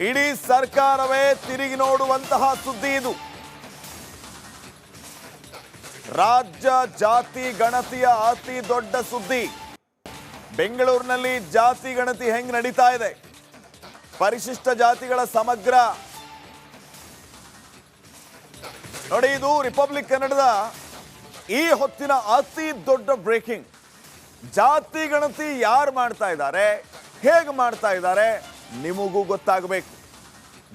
ಇಡೀ ಸರ್ಕಾರವೇ ತಿರುಗಿ ನೋಡುವಂತಹ ಸುದ್ದಿ ಇದು. ರಾಜ್ಯ ಜಾತಿ ಗಣತಿಯ ಅತಿ ದೊಡ್ಡ ಸುದ್ದಿ. ಬೆಂಗಳೂರಿನಲ್ಲಿ ಜಾತಿ ಗಣತಿ ಹೆಂಗ್ ನಡೀತಾ ಇದೆ? ಪರಿಶಿಷ್ಟ ಜಾತಿಗಳ ಸಮಗ್ರ. ನೋಡಿ ಇದು ರಿಪಬ್ಲಿಕ್ ಕನ್ನಡದ ಈ ಹೊತ್ತಿನ ಅತಿ ದೊಡ್ಡ ಬ್ರೇಕಿಂಗ್ ಜಾತಿ ಗಣತಿ ಯಾರು ಮಾಡ್ತಾ ಇದ್ದಾರೆ? ಹೇಗೆ ಮಾಡ್ತಾ ಇದ್ದಾರೆ? ನಿಮಗೂ ಗೊತ್ತಾಗಬೇಕು.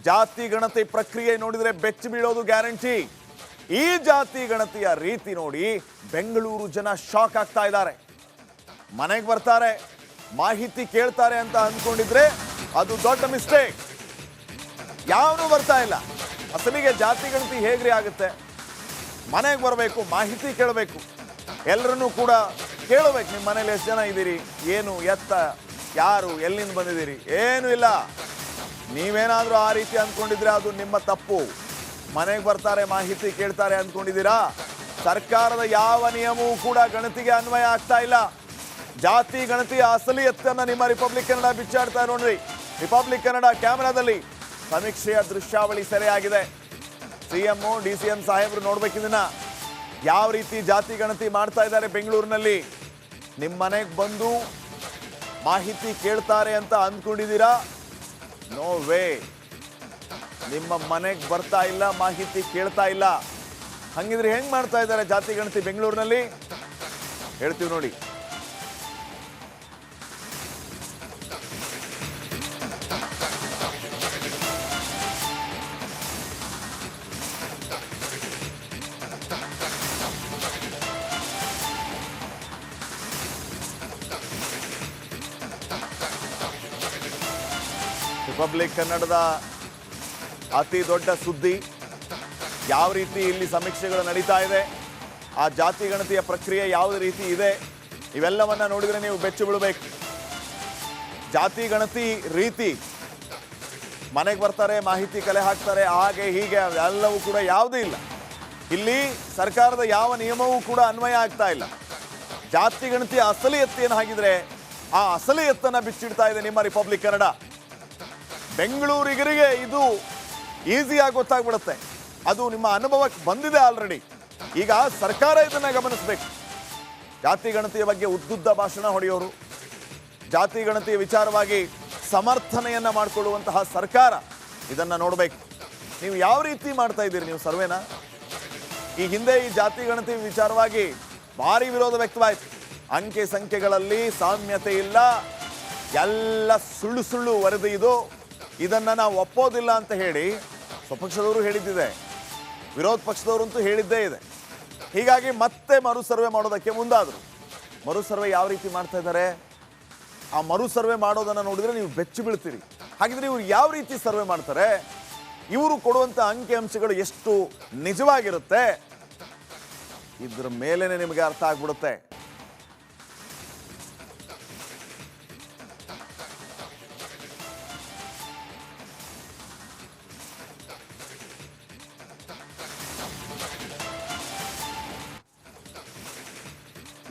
ಜಾತಿ ಗಣತಿ ಪ್ರಕ್ರಿಯೆ ನೋಡಿದರೆ ಬೆಚ್ಚಿ ಬೀಳೋದು ಗ್ಯಾರಂಟಿ. ಈ ಜಾತಿ ಗಣತಿಯ ರೀತಿ ನೋಡಿ ಬೆಂಗಳೂರು ಜನ ಶಾಕ್ ಆಗ್ತಾ ಇದ್ದಾರೆ. ಮನೆಗೆ ಬರ್ತಾರೆ, ಮಾಹಿತಿ ಕೇಳ್ತಾರೆ ಅಂತ ಅಂದ್ಕೊಂಡಿದ್ರೆ ಅದು ದೊಡ್ಡ ಮಿಸ್ಟೇಕ್. ಯಾವನು ಬರ್ತಾ ಇಲ್ಲ. ಅಸಲಿಗೆ ಜಾತಿ ಗಣತಿ ಹೇಗ್ರಿ ಆಗುತ್ತೆ? ಮನೆಗೆ ಬರಬೇಕು, ಮಾಹಿತಿ ಕೇಳಬೇಕು. ಎಲ್ಲರನ್ನೂ ಕೂಡ ಕೇಳಬೇಕು ನಿಮ್ಮ ಮನೇಲಿ ಎಷ್ಟು ಜನ ಇದ್ದೀರಿ, ಏನು, ಎತ್ತ ಯಾರು, ಎಲ್ಲಿಂದ ಬಂದಿದ್ದೀರಿ? ಏನು ಇಲ್ಲ. ನೀವೇನಾದರೂ ಆ ರೀತಿ ಅಂದ್ಕೊಂಡಿದ್ರೆ ಅದು ನಿಮ್ಮ ತಪ್ಪು. ಮನೆಗೆ ಬರ್ತಾರೆ, ಮಾಹಿತಿ ಕೇಳ್ತಾರೆ ಅಂದ್ಕೊಂಡಿದ್ದೀರಾ? ಸರ್ಕಾರದ ಯಾವ ನಿಯಮವೂ ಕೂಡ ಗಣತಿಗೆ ಅನ್ವಯ ಆಗ್ತಾ ಇಲ್ಲ. ಜಾತಿ ಗಣತಿಯ ಅಸಲಿಯತ್ತನ್ನ ನಿಮ್ಮ ರಿಪಬ್ಲಿಕ್ ಕನ್ನಡ ಬಿಚ್ಚಾಡ್ತಾ ನೋಡ್ರಿ ರಿಪಬ್ಲಿಕ್ ಕನ್ನಡ ಕ್ಯಾಮೆರಾದಲ್ಲಿ ಸಮೀಕ್ಷೆಯ ದೃಶ್ಯಾವಳಿ ಸೆರೆಯಾಗಿದೆ. ಸಿಎಂ ಡಿ ಸಿ ಎಂ ಸಾಹೇಬರು ನೋಡ್ಬೇಕಿದನ್ನ ಯಾವ ರೀತಿ ಜಾತಿ, ಗಣತಿ ಮಾಡ್ತಾ ಇದ್ದಾರೆ ಬೆಂಗಳೂರಿನಲ್ಲಿ? ನಿಮ್ಮ ಮನೆಗೆ ಬಂದು ಮಾಹಿತಿ ಕೇಳ್ತಾರೆ ಅಂತ ಅಂದ್ಕೊಂಡಿದ್ದೀರಾ ನೋ ವೇ ನಿಮ್ಮ ಮನೆಗೆ ಬರ್ತಾ ಇಲ್ಲ, ಮಾಹಿತಿ ಕೇಳ್ತಾ ಇಲ್ಲ. ಹಂಗಿದ್ರೆ ಹೆಂಗ್ ಮಾಡ್ತಾ ಇದ್ದಾರೆ ಜಾತಿ ಗಣತಿ ಬೆಂಗಳೂರಿನಲ್ಲಿ? ಹೇಳ್ತೀವಿ ನೋಡಿ. ರಿಪಬ್ಲಿಕ್ ಕನ್ನಡದ ಅತಿ ದೊಡ್ಡ ಸುದ್ದಿ. ಯಾವ ರೀತಿ ಇಲ್ಲಿ ಸಮೀಕ್ಷೆಗಳು ನಡೀತಾ ಇದೆ, ಆ ಜಾತಿ ಗಣತಿಯ ಪ್ರಕ್ರಿಯೆ ಯಾವ ರೀತಿ ಇದೆ, ಇವೆಲ್ಲವನ್ನ ನೋಡಿದ್ರೆ ನೀವು ಬೆಚ್ಚು ಬಿಡಬೇಕು ಜಾತಿ ಗಣತಿ ರೀತಿ, ಮನೆಗೆ ಬರ್ತಾರೆ, ಮಾಹಿತಿ ಕಲೆ ಹಾಕ್ತಾರೆ, ಹಾಗೆ ಹೀಗೆ ಎಲ್ಲವೂ ಕೂಡ ಯಾವುದೂ ಇಲ್ಲ. ಇಲ್ಲಿ ಸರ್ಕಾರದ ಯಾವ ನಿಯಮವೂ ಕೂಡ ಅನ್ವಯ ಆಗ್ತಾ ಇಲ್ಲ. ಜಾತಿ ಗಣತಿಯ ಏನು ಹಾಗಿದ್ರೆ, ಆ ಅಸಲಿ ಎತ್ತನ್ನು ಬಿಚ್ಚಿಡ್ತಾ ಇದೆ ನಿಮ್ಮ ರಿಪಬ್ಲಿಕ್ ಕನ್ನಡ ಬೆಂಗಳೂರಿಗರಿಗೆ ಇದು ಈಸಿಯಾಗಿ ಗೊತ್ತಾಗ್ಬಿಡುತ್ತೆ. ಅದು ನಿಮ್ಮ ಅನುಭವಕ್ಕೆ ಬಂದಿದೆ ಆಲ್ರೆಡಿ ಈಗ ಸರ್ಕಾರ ಇದನ್ನ ಗಮನಿಸಬೇಕು. ಜಾತಿ ಗಣತಿಯ ಬಗ್ಗೆ ಉದ್ದುದ್ದ ಭಾಷಣ ಹೊಡೆಯೋರು, ಜಾತಿ ಗಣತಿಯ ವಿಚಾರವಾಗಿ ಸಮರ್ಥನೆಯನ್ನ ಮಾಡಿಕೊಳ್ಳುವಂತಹ ಸರ್ಕಾರ ಇದನ್ನ ನೋಡಬೇಕು. ನೀವು ಯಾವ ರೀತಿ ಮಾಡ್ತಾ ಇದ್ದೀರಿ ನೀವು ಸರ್ವೇನ? ಈ ಹಿಂದೆ ಈ ಜಾತಿ ಗಣತಿ ವಿಚಾರವಾಗಿ ಭಾರಿ ವಿರೋಧ ವ್ಯಕ್ತವಾಯಿತು. ಅಂಕೆ ಸಂಖ್ಯೆಗಳಲ್ಲಿ ಸಾಮ್ಯತೆ ಇಲ್ಲ. ಎಲ್ಲ ಸುಳ್ಳು ಸುಳ್ಳು ವರದಿ ಇದು. ಇದನ್ನ ನಾವು ಒಪ್ಪೋದಿಲ್ಲ ಅಂತ ಹೇಳಿ ಸ್ವಪಕ್ಷದವರು ಹೇಳಿದ್ದಿದೆ. ವಿರೋಧ ಪಕ್ಷದವರಂತೂ ಹೇಳಿದ್ದೇ ಇದೆ. ಹೀಗಾಗಿ ಮತ್ತೆ ಮರು ಸರ್ವೆ ಮಾಡೋದಕ್ಕೆ ಮುಂದಾದರು. ಮರು ಸರ್ವೆ ಯಾವ ರೀತಿ ಮಾಡ್ತಾ ಇದ್ದಾರೆ? ಆ ಮರು ಸರ್ವೆ ಮಾಡೋದನ್ನು ನೋಡಿದರೆ ನೀವು ಬೆಚ್ಚಿ ಬೀಳ್ತೀರಿ. ಹಾಗಿದ್ರೆ ಇವರು ಯಾವ ರೀತಿ ಸರ್ವೆ ಮಾಡ್ತಾರೆ? ಇವರು ಕೊಡುವಂಥ ಅಂಕಿ ಅಂಶಗಳು ಎಷ್ಟು ನಿಜವಾಗಿರುತ್ತೆ? ಇದ್ರ ಮೇಲೇ ನಿಮಗೆ ಅರ್ಥ ಆಗ್ಬಿಡುತ್ತೆ.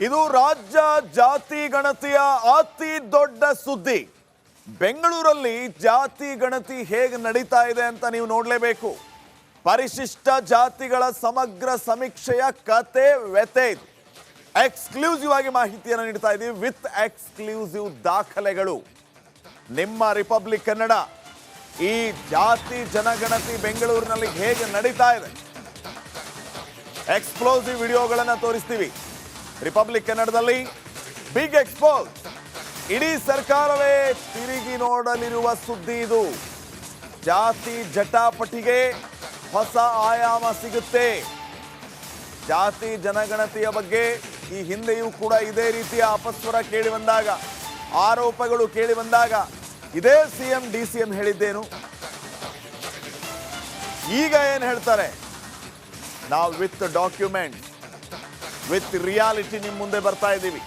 ಇದು ರಾಜ್ಯ ಜಾತಿ ಗಣತಿಯ ಅತಿ ದೊಡ್ಡ ಸುದ್ದಿ. ಬೆಂಗಳೂರಲ್ಲಿ ಜಾತಿ ಗಣತಿ ಹೇಗೆ ನಡೀತಾ ಇದೆ ಅಂತ ನೀವು ನೋಡಲೇಬೇಕು. ಪರಿಶಿಷ್ಟ ಜಾತಿಗಳ ಸಮಗ್ರ ಸಮೀಕ್ಷೆಯ ಕತೆ ವ್ಯತೆ ಇದು. ಎಕ್ಸ್ಕ್ಲೂಸಿವ್ ಆಗಿ ಮಾಹಿತಿಯನ್ನು ನೀಡ್ತಾ ಇದ್ದೀವಿ ವಿತ್ ಎಕ್ಸ್ಕ್ಲೂಸಿವ್ ದಾಖಲೆಗಳು. ನಿಮ್ಮ ರಿಪಬ್ಲಿಕ್ ಕನ್ನಡ ಈ ಜಾತಿ ಜನಗಣತಿ ಬೆಂಗಳೂರಿನಲ್ಲಿ ಹೇಗೆ ನಡೀತಾ ಇದೆ? ಎಕ್ಸ್ಪ್ಲೋಸಿವ್ ವಿಡಿಯೋಗಳನ್ನು ತೋರಿಸ್ತೀವಿ. ರಿಪಬ್ಲಿಕ್ ಕನ್ನಡದಲ್ಲಿ ಬಿಗ್ ಎಕ್ಸ್ಪೋಸ್ ಇಡೀ ಸರ್ಕಾರವೇ ತಿರುಗಿ ನೋಡಲಿರುವ ಸುದ್ದಿ ಇದು. ಜಾತಿ ಜಟಾಪಟಿಗೆ ಹೊಸ ಆಯಾಮ ಸಿಗುತ್ತೆ. ಜಾತಿ ಜನಗಣತಿಯ ಬಗ್ಗೆ ಈ ಹಿಂದೆಯೂ ಕೂಡ ಇದೇ ರೀತಿಯ ಅಪಸ್ವರ ಕೇಳಿ ಬಂದಾಗ, ಆರೋಪಗಳು ಕೇಳಿ ಬಂದಾಗ, ಇದೇ ಸಿಎಂ ಡಿ ಸಿ ಎಂ ಹೇಳಿದ್ದೇನು? ಈಗ ಏನು ಹೇಳ್ತಾರೆ? ನಾವು ವಿತ್ ಡಾಕ್ಯುಮೆಂಟ್. ವಿತ್ ರಿಯಾಲಿಟಿ ನಿಮ್ಮ ಮುಂದೆ ಬರ್ತಾ ಇದ್ದೀವಿ.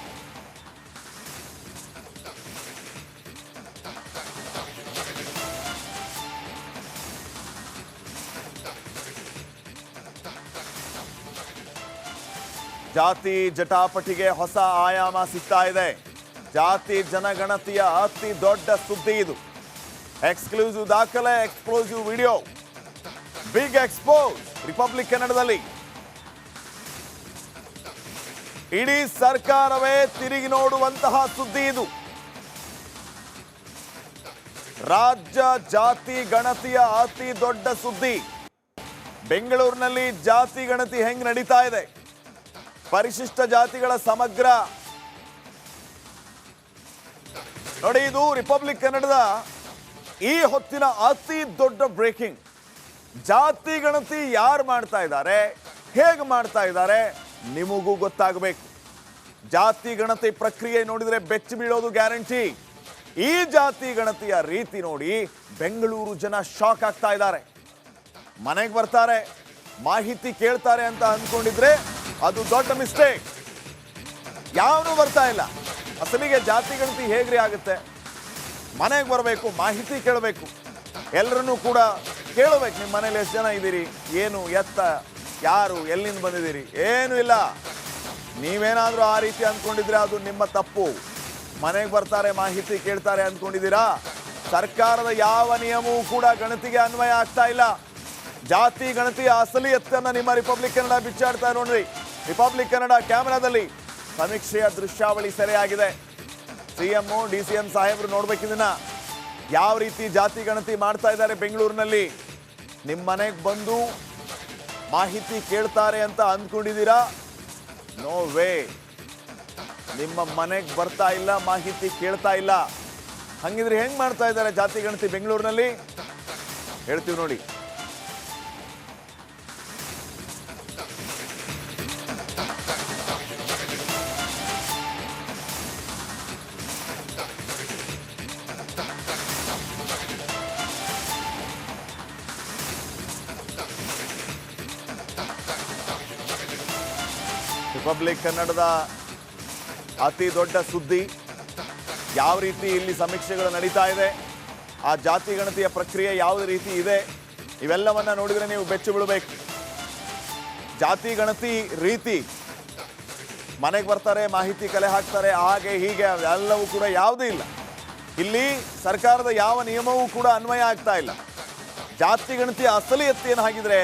ಜಾತಿ ಜಟಾಪಟಿಗೆ ಹೊಸ ಆಯಾಮ ಸಿಗ್ತಾ ಇದೆ. ಜಾತಿ ಜನಗಣತಿಯ ಅತಿ ದೊಡ್ಡ ಸುದ್ದಿ ಇದು. ಎಕ್ಸ್ಕ್ಲೂಸಿವ್ ದಾಖಲೆ exclusive video big expose Republic ಕನ್ನಡದಲ್ಲಿ ಇಡೀ ಸರ್ಕಾರವೇ ತಿರುಗಿ ನೋಡುವಂತಹ ಸುದ್ದಿ ಇದು. ರಾಜ್ಯ ಜಾತಿ ಗಣತಿಯ ಅತಿ ದೊಡ್ಡ ಸುದ್ದಿ. ಬೆಂಗಳೂರಿನಲ್ಲಿ ಜಾತಿ ಗಣತಿ ಹೆಂಗ್ ನಡೀತಾ ಇದೆ? ಪರಿಶಿಷ್ಟ ಜಾತಿಗಳ ಸಮಗ್ರ. ನೋಡಿ, ಇದು ರಿಪಬ್ಲಿಕ್ ಕನ್ನಡದ ಈ ಹೊತ್ತಿನ ಅತಿ ದೊಡ್ಡ ಬ್ರೇಕಿಂಗ್ ಜಾತಿ ಗಣತಿ ಯಾರು ಮಾಡ್ತಾ ಇದ್ದಾರೆ? ಹೇಗೆ ಮಾಡ್ತಾ ಇದ್ದಾರೆ? ನಿಮಗೂ ಗೊತ್ತಾಗಬೇಕು. ಜಾತಿ ಗಣತಿ ಪ್ರಕ್ರಿಯೆ ನೋಡಿದರೆ ಬೆಚ್ಚಿ ಬೀಳೋದು ಗ್ಯಾರಂಟಿ. ಈ ಜಾತಿ ಗಣತಿಯ ರೀತಿ ನೋಡಿ ಬೆಂಗಳೂರು ಜನ ಶಾಕ್ ಆಗ್ತಾ ಇದ್ದಾರೆ. ಮನೆಗೆ ಬರ್ತಾರೆ, ಮಾಹಿತಿ ಕೇಳ್ತಾರೆ ಅಂತ ಅಂದ್ಕೊಂಡಿದ್ರೆ ಅದು ದೊಡ್ಡ ಮಿಸ್ಟೇಕ್. ಯಾವನು ಬರ್ತಾ ಇಲ್ಲ. ಅಸಲಿಗೆ ಜಾತಿ ಗಣತಿ ಹೇಗ್ರಿ ಆಗುತ್ತೆ? ಮನೆಗೆ ಬರಬೇಕು, ಮಾಹಿತಿ ಕೇಳಬೇಕು. ಎಲ್ಲರನ್ನೂ ಕೂಡ ಕೇಳಬೇಕು ನಿಮ್ಮ ಮನೇಲಿ ಎಷ್ಟು ಜನ ಇದ್ದೀರಿ? ಏನು, ಎತ್ತ? ಯಾರು, ಎಲ್ಲಿಂದ ಬಂದಿದ್ದೀರಿ? ಏನೂ ಇಲ್ಲ. ನೀವೇನಾದರೂ ಆ ರೀತಿ ಅಂದ್ಕೊಂಡಿದ್ರೆ ಅದು ನಿಮ್ಮ ತಪ್ಪು. ಮನೆಗೆ ಬರ್ತಾರೆ, ಮಾಹಿತಿ ಕೇಳ್ತಾರೆ ಅಂದ್ಕೊಂಡಿದ್ದೀರಾ? ಸರ್ಕಾರದ ಯಾವ ನಿಯಮವೂ ಕೂಡ ಗಣತಿಗೆ ಅನ್ವಯ ಆಗ್ತಾ ಇಲ್ಲ. ಜಾತಿ, ಗಣತಿ ಅಸಲಿ ಎತ್ತನ್ನು ನಿಮ್ಮ ರಿಪಬ್ಲಿಕ್ ಕನ್ನಡ ಬಿಚ್ಚಾಡ್ತಾ ನೋಡ್ರಿ. ರಿಪಬ್ಲಿಕ್ ಕನ್ನಡ ಕ್ಯಾಮೆರಾದಲ್ಲಿ ಸಮೀಕ್ಷೆಯ ದೃಶ್ಯಾವಳಿ ಸೆರೆಯಾಗಿದೆ. ಸಿಎಂ ಡಿ ಸಿ ಎಂ ಸಾಹೇಬರು ನೋಡ್ಬೇಕಿದನ್ನ ಯಾವ ರೀತಿ ಜಾತಿ, ಗಣತಿ ಮಾಡ್ತಾ ಇದ್ದಾರೆ ಬೆಂಗಳೂರಿನಲ್ಲಿ? ನಿಮ್ಮ ಮನೆಗೆ ಬಂದು ಮಾಹಿತಿ ಕೇಳ್ತಾರೆ ಅಂತ ಅಂದ್ಕೊಂಡಿದ್ದೀರಾ ನೋ ವೇ ನಿಮ್ಮ ಮನೆಗೆ ಬರ್ತಾ ಇಲ್ಲ, ಮಾಹಿತಿ ಕೇಳ್ತಾ ಇಲ್ಲ. ಹಂಗಿದ್ರೆ ಹೆಂಗ್ ಮಾಡ್ತಾ ಇದ್ದಾರೆ ಜಾತಿ ಗಣತಿ ಬೆಂಗಳೂರಿನಲ್ಲಿ? ಹೇಳ್ತೀವಿ ನೋಡಿ. ರಿಪಬ್ಲಿಕ್ ಕನ್ನಡದ ಅತಿ ದೊಡ್ಡ ಸುದ್ದಿ. ಯಾವ ರೀತಿ ಇಲ್ಲಿ ಸಮೀಕ್ಷೆಗಳು ನಡೀತಾ ಇದೆ, ಆ ಜಾತಿ ಗಣತಿಯ ಪ್ರಕ್ರಿಯೆ ಯಾವ ರೀತಿ ಇದೆ, ಇವೆಲ್ಲವನ್ನ ನೋಡಿದ್ರೆ ನೀವು ಬೆಚ್ಚು ಬಿಡಬೇಕು ಜಾತಿ ಗಣತಿ ರೀತಿ, ಮನೆಗೆ ಬರ್ತಾರೆ, ಮಾಹಿತಿ ಕಲೆ ಹಾಕ್ತಾರೆ, ಹಾಗೆ ಹೀಗೆ ಎಲ್ಲವೂ ಕೂಡ ಯಾವುದೂ ಇಲ್ಲ. ಇಲ್ಲಿ ಸರ್ಕಾರದ ಯಾವ ನಿಯಮವೂ ಕೂಡ ಅನ್ವಯ ಆಗ್ತಾ ಇಲ್ಲ. ಜಾತಿ ಗಣತಿ ಅಸಲಿ ಎತ್ತು ಏನು ಹಾಗಿದ್ರೆ,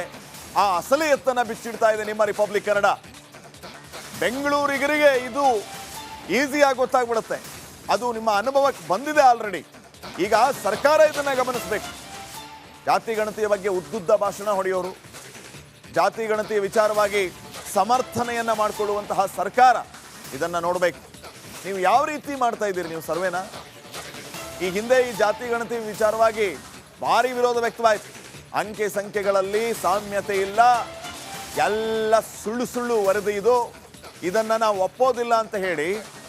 ಆ ಅಸಲಿ ಎತ್ತನ್ನು ಬಿಚ್ಚಿಡ್ತಾ ಇದೆ ನಿಮ್ಮ ರಿಪಬ್ಲಿಕ್ ಕನ್ನಡ ಬೆಂಗಳೂರಿಗರಿಗೆ ಇದು ಈಸಿಯಾಗಿ ಗೊತ್ತಾಗ್ಬಿಡುತ್ತೆ. ಅದು ನಿಮ್ಮ ಅನುಭವಕ್ಕೆ ಬಂದಿದೆ ಆಲ್ರೆಡಿ ಈಗ ಸರ್ಕಾರ ಇದನ್ನ ಗಮನಿಸಬೇಕು. ಜಾತಿ ಗಣತಿಯ ಬಗ್ಗೆ ಉದ್ದುದ್ದ ಭಾಷಣ ಹೊಡೆಯೋರು, ಜಾತಿ ಗಣತಿಯ ವಿಚಾರವಾಗಿ ಸಮರ್ಥನೆಯನ್ನ ಮಾಡಿಕೊಳ್ಳುವಂತಹ ಸರ್ಕಾರ ಇದನ್ನ ನೋಡಬೇಕು. ನೀವು ಯಾವ ರೀತಿ ಮಾಡ್ತಾ ಇದ್ದೀರಿ ನೀವು ಸರ್ವೇನ? ಈ ಹಿಂದೆ ಈ ಜಾತಿ ಗಣತಿ ವಿಚಾರವಾಗಿ ಭಾರಿ ವಿರೋಧ ವ್ಯಕ್ತವಾಯಿತು. ಅಂಕೆ ಸಂಖ್ಯೆಗಳಲ್ಲಿ ಸಾಮ್ಯತೆ ಇಲ್ಲ. ಎಲ್ಲ ಸುಳ್ಳು ಸುಳ್ಳು ವರದಿ ಇದು. ಇದನ್ನ ನಾವು ಒಪ್ಪೋದಿಲ್ಲ ಅಂತ ಹೇಳಿ